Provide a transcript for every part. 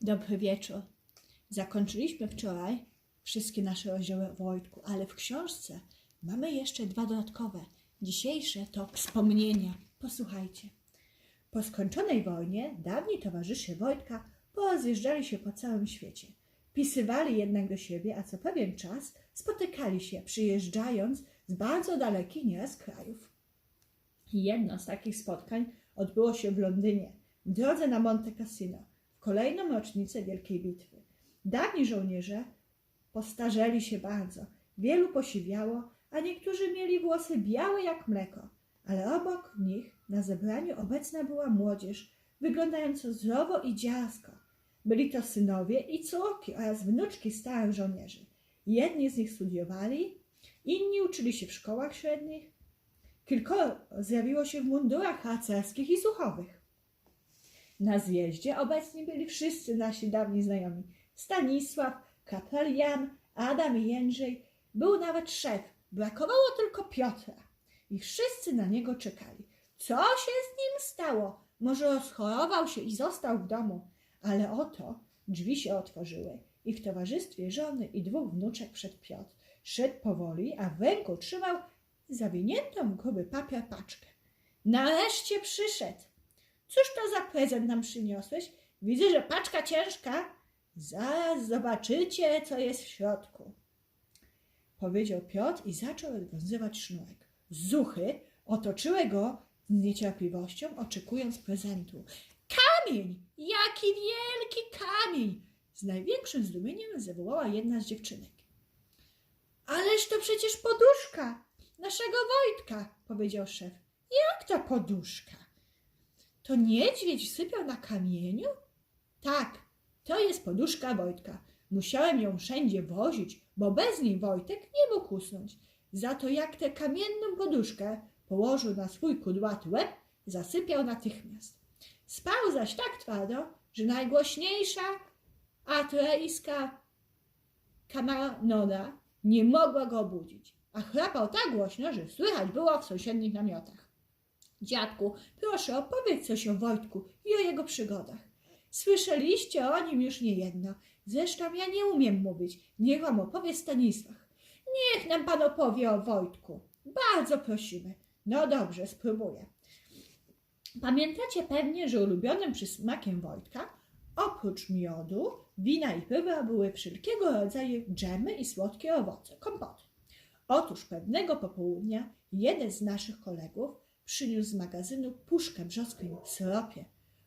Dobry wieczór. Zakończyliśmy wczoraj wszystkie nasze rozdziały Wojtku, ale w książce mamy jeszcze dwa dodatkowe. Dzisiejsze to wspomnienia. Posłuchajcie. Po skończonej wojnie dawni towarzysze Wojtka porozjeżdżali się po całym świecie. Pisywali jednak do siebie, a co pewien czas spotykali się, przyjeżdżając z bardzo dalekich nieraz krajów. Jedno z takich spotkań odbyło się w Londynie, w drodze na Monte Cassino, kolejną rocznicę Wielkiej Bitwy. Dawni żołnierze postarzeli się bardzo, wielu posiwiało, a niektórzy mieli włosy białe jak mleko, ale obok nich na zebraniu obecna była młodzież, wyglądająca zdrowo i dziarsko. Byli to synowie i córki oraz wnuczki starych żołnierzy. Jedni z nich studiowali, inni uczyli się w szkołach średnich, kilkoro zjawiło się w mundurach harcerskich i suchowych. Na zjeździe obecni byli wszyscy nasi dawni znajomi. Stanisław, kapral Jan, Adam i Jędrzej. Był nawet szef. Brakowało tylko Piotra. I wszyscy na niego czekali. Co się z nim stało? Może rozchorował się i został w domu. Ale oto drzwi się otworzyły i w towarzystwie żony i dwóch wnuczek wszedł Piotr. Szedł powoli, a w ręku trzymał zawiniętą gruby papier paczkę. Nareszcie przyszedł. Cóż to za prezent nam przyniosłeś? Widzę, że paczka ciężka. Zaraz zobaczycie, co jest w środku. Powiedział Piotr i zaczął rozwiązywać sznurek. Zuchy otoczyły go z niecierpliwością, oczekując prezentu. Kamień! Jaki wielki kamień! Z największym zdumieniem zawołała jedna z dziewczynek. Ależ to przecież poduszka naszego Wojtka, powiedział szef. Jak to poduszka? To niedźwiedź sypiał na kamieniu? Tak, to jest poduszka Wojtka. Musiałem ją wszędzie wozić, bo bez niej Wojtek nie mógł usnąć. Za to jak tę kamienną poduszkę położył na swój kudłaty łeb, zasypiał natychmiast. Spał zaś tak twardo, że najgłośniejsza atrejska kanonada nie mogła go obudzić, a chrapał tak głośno, że słychać było w sąsiednich namiotach. Dziadku, proszę opowiedz coś o Wojtku i o jego przygodach. Słyszeliście o nim już niejedno. Zresztą ja nie umiem mówić. Niech wam opowie Stanisław. Niech nam pan opowie o Wojtku. Bardzo prosimy. No dobrze, spróbuję. Pamiętacie pewnie, że ulubionym przysmakiem Wojtka, oprócz miodu, wina i piwa były wszelkiego rodzaju dżemy i słodkie owoce, kompoty. Otóż pewnego popołudnia jeden z naszych kolegów przyniósł z magazynu puszkę brzoskwin w syropie.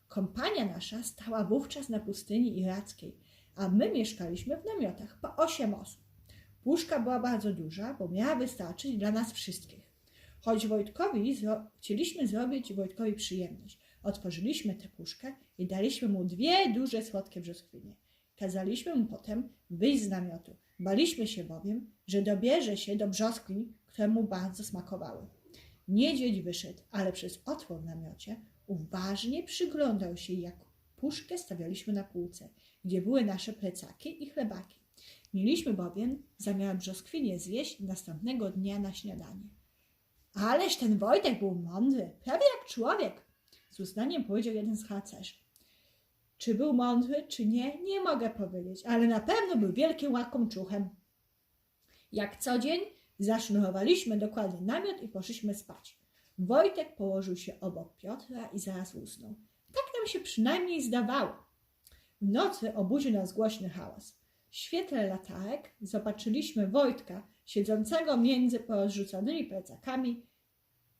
Kompania nasza stała wówczas na pustyni irackiej, a my mieszkaliśmy w namiotach po osiem osób. Puszka była bardzo duża, bo miała wystarczyć dla nas wszystkich. Choć Wojtkowi zro... chcieliśmy zrobić Wojtkowi przyjemność, otworzyliśmy tę puszkę i daliśmy mu dwie duże słodkie brzoskwinie. Kazaliśmy mu potem wyjść z namiotu. Baliśmy się bowiem, że dobierze się do brzoskwiń, które mu bardzo smakowały. Niedźwiedź wyszedł, ale przez otwór w namiocie uważnie przyglądał się, jak puszkę stawialiśmy na półce, gdzie były nasze plecaki i chlebaki. Mieliśmy bowiem zamiar brzoskwinie zjeść następnego dnia na śniadanie. Ależ ten Wojtek był mądry, prawie jak człowiek, z uznaniem powiedział jeden z harcerzy. Czy był mądry, czy nie, nie mogę powiedzieć, ale na pewno był wielkim łakomczuchem. Jak co dzień zasznurowaliśmy dokładnie namiot i poszliśmy spać. Wojtek położył się obok Piotra i zaraz usnął. Tak nam się przynajmniej zdawało. W nocy obudził nas głośny hałas. W świetle latarek zobaczyliśmy Wojtka siedzącego między porozrzuconymi plecakami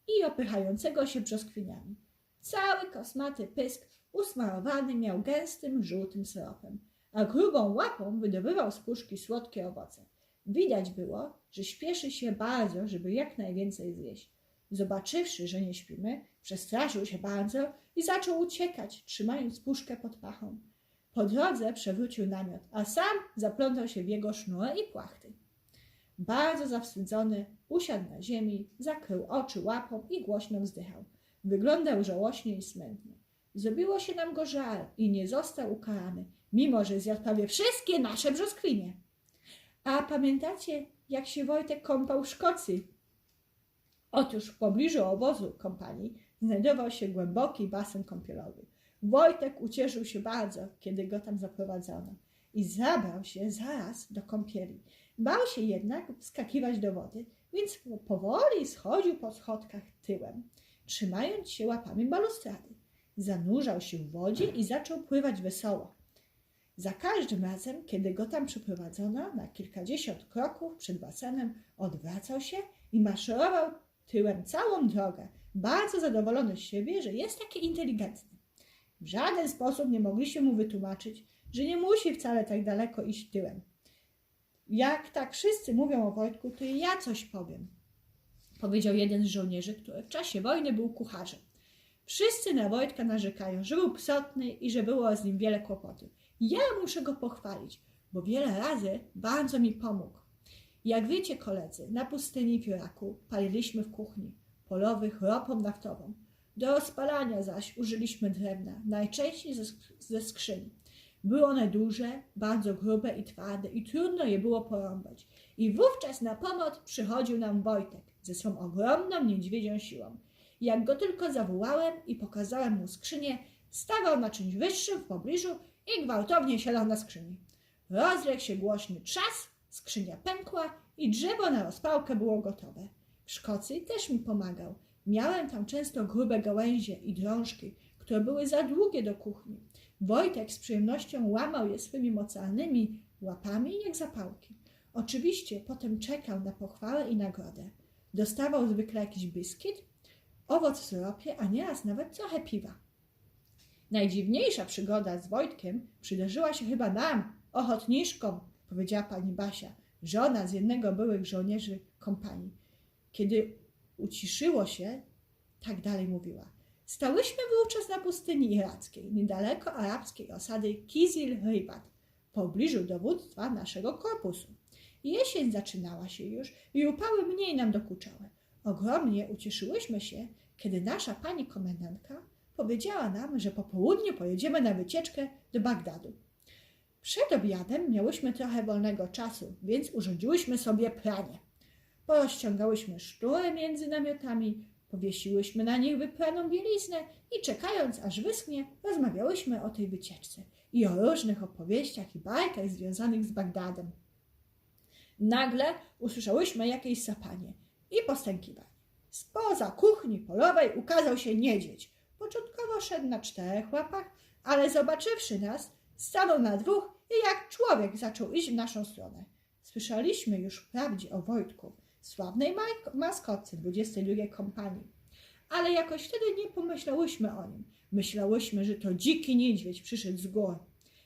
i opychającego się brzoskwiniami. Cały kosmaty pysk usmarowany miał gęstym, żółtym syropem, a grubą łapą wydobywał z puszki słodkie owoce. Widać było, że śpieszy się bardzo, żeby jak najwięcej zjeść. Zobaczywszy, że nie śpimy, przestraszył się bardzo i zaczął uciekać, trzymając puszkę pod pachą. Po drodze przewrócił namiot, a sam zaplątał się w jego sznury i płachty. Bardzo zawstydzony usiadł na ziemi, zakrył oczy łapą i głośno wzdychał. Wyglądał żałośnie i smętnie. Zrobiło się nam go żal i nie został ukarany, mimo że zjadł prawie wszystkie nasze brzoskwinie. A pamiętacie, jak się Wojtek kąpał w Szkocji? Otóż w pobliżu obozu kompanii znajdował się głęboki basen kąpielowy. Wojtek ucieszył się bardzo, kiedy go tam zaprowadzono i zabrał się zaraz do kąpieli. Bał się jednak wskakiwać do wody, więc powoli schodził po schodkach tyłem, trzymając się łapami balustrady. Zanurzał się w wodzie i zaczął pływać wesoło. Za każdym razem, kiedy go tam przyprowadzono na kilkadziesiąt kroków przed basenem, odwracał się i maszerował tyłem całą drogę, bardzo zadowolony z siebie, że jest taki inteligentny. W żaden sposób nie mogliśmy mu wytłumaczyć, że nie musi wcale tak daleko iść tyłem. Jak tak wszyscy mówią o Wojtku, to ja coś powiem, powiedział jeden z żołnierzy, który w czasie wojny był kucharzem. Wszyscy na Wojtka narzekają, że był psotny i że było z nim wiele kłopotów. Ja muszę go pochwalić, bo wiele razy bardzo mi pomógł. Jak wiecie, koledzy, na pustyni w Iraku paliliśmy w kuchni polowych ropą naftową. Do rozpalania zaś użyliśmy drewna, najczęściej ze, ze skrzyni. Były one duże, bardzo grube i twarde i trudno je było porąbać. I wówczas na pomoc przychodził nam Wojtek ze swą ogromną niedźwiedzią siłą. Jak go tylko zawołałem i pokazałem mu skrzynię, stawał na czymś wyższym w pobliżu i gwałtownie siadał na skrzyni. Rozległ się głośny trzask, skrzynia pękła i drzewo na rozpałkę było gotowe. W Szkocji też mi pomagał. Miałem tam często grube gałęzie i drążki, które były za długie do kuchni. Wojtek z przyjemnością łamał je swymi mocalnymi łapami jak zapałki. Oczywiście potem czekał na pochwałę i nagrodę. Dostawał zwykle jakiś biskit, owoc w syropie, a nieraz nawet trochę piwa. Najdziwniejsza przygoda z Wojtkiem przydarzyła się chyba nam, ochotniczkom, powiedziała pani Basia, żona z jednego byłych żołnierzy kompanii. Kiedy uciszyło się, tak dalej mówiła. Stałyśmy wówczas na pustyni irackiej, niedaleko arabskiej osady Kizil Ribat, w pobliżu dowództwa naszego korpusu. Jesień zaczynała się już i upały mniej nam dokuczały. Ogromnie ucieszyłyśmy się, kiedy nasza pani komendantka powiedziała nam, że po południu pojedziemy na wycieczkę do Bagdadu. Przed obiadem miałyśmy trochę wolnego czasu, więc urządziłyśmy sobie pranie. Porozciągałyśmy sztury między namiotami, powiesiłyśmy na nich wypraną bieliznę i czekając aż wyschnie, rozmawiałyśmy o tej wycieczce i o różnych opowieściach i bajkach związanych z Bagdadem. Nagle usłyszałyśmy jakieś sapanie i postękiwanie. Spoza kuchni polowej ukazał się niedźwiedź. Początkowo szedł na czterech łapach, ale zobaczywszy nas, stanął na dwóch i jak człowiek zaczął iść w naszą stronę. Słyszeliśmy już wprawdzie o Wojtku, sławnej maskotce 22 kompanii, ale jakoś wtedy nie pomyślałyśmy o nim. Myślałyśmy, że to dziki niedźwiedź przyszedł z gór.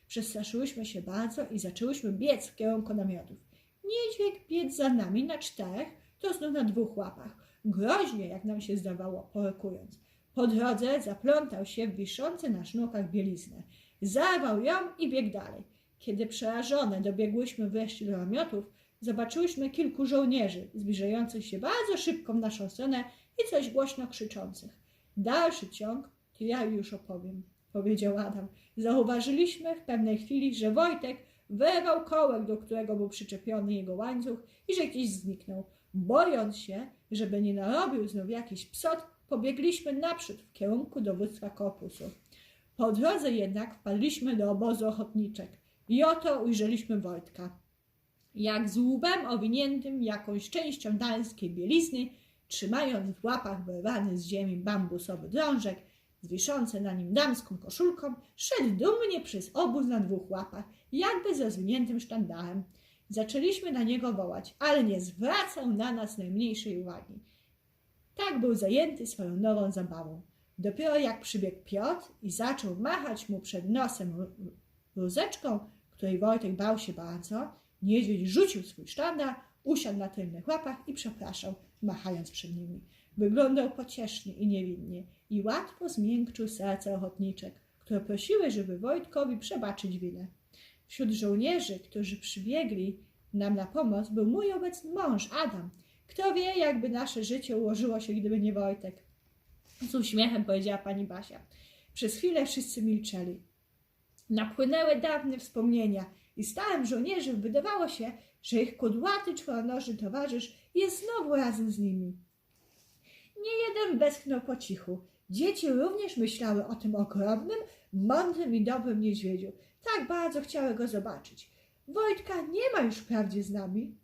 Przestraszyłyśmy się bardzo i zaczęłyśmy biec w kierunku namiotów. Niedźwiedź biec za nami na czterech, to znów na dwóch łapach, groźnie, jak nam się zdawało, porykując. Po drodze zaplątał się w wiszące na sznurkach bieliznę. Zarwał ją i biegł dalej. Kiedy przerażone dobiegłyśmy wreszcie do namiotów, zobaczyłyśmy kilku żołnierzy zbliżających się bardzo szybko w naszą stronę i coś głośno krzyczących. Dalszy ciąg to ja już opowiem, powiedział Adam. Zauważyliśmy w pewnej chwili, że Wojtek wyrwał kołek, do którego był przyczepiony jego łańcuch i że gdzieś zniknął. Bojąc się, żeby nie narobił znów jakiś psot, pobiegliśmy naprzód w kierunku dowództwa korpusu. Po drodze jednak wpadliśmy do obozu ochotniczek i oto ujrzeliśmy Wojtka. Jak z łbem owiniętym jakąś częścią dańskiej bielizny, trzymając w łapach wyrwany z ziemi bambusowy drążek, z na nim damską koszulką, szedł dumnie przez obóz na dwóch łapach, jakby ze zwiniętym sztandarem. Zaczęliśmy na niego wołać, ale nie zwracał na nas najmniejszej uwagi. Tak był zajęty swoją nową zabawą. Dopiero jak przybiegł Piotr i zaczął machać mu przed nosem rózeczką, której Wojtek bał się bardzo, niedźwiedź rzucił swój sztandar, usiadł na tylnych łapach i przepraszał, machając przed nimi. Wyglądał pociesznie i niewinnie i łatwo zmiękczył serce ochotniczek, które prosiły, żeby Wojtkowi przebaczyć winę. Wśród żołnierzy, którzy przybiegli nam na pomoc, był mój obecny mąż, Adam. Kto wie, jakby nasze życie ułożyło się, gdyby nie Wojtek. Z uśmiechem powiedziała pani Basia. Przez chwilę wszyscy milczeli. Napłynęły dawne wspomnienia i stałym żołnierzom wydawało się, że ich kudłaty czworonożny towarzysz jest znowu razem z nimi. Nie jeden westchnął po cichu. Dzieci również myślały o tym ogromnym, mądrym i dobrym niedźwiedziu. Tak bardzo chciały go zobaczyć. Wojtka nie ma już wprawdzie z nami,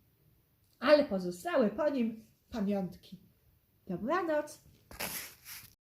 ale pozostały po nim pamiątki. Dobranoc.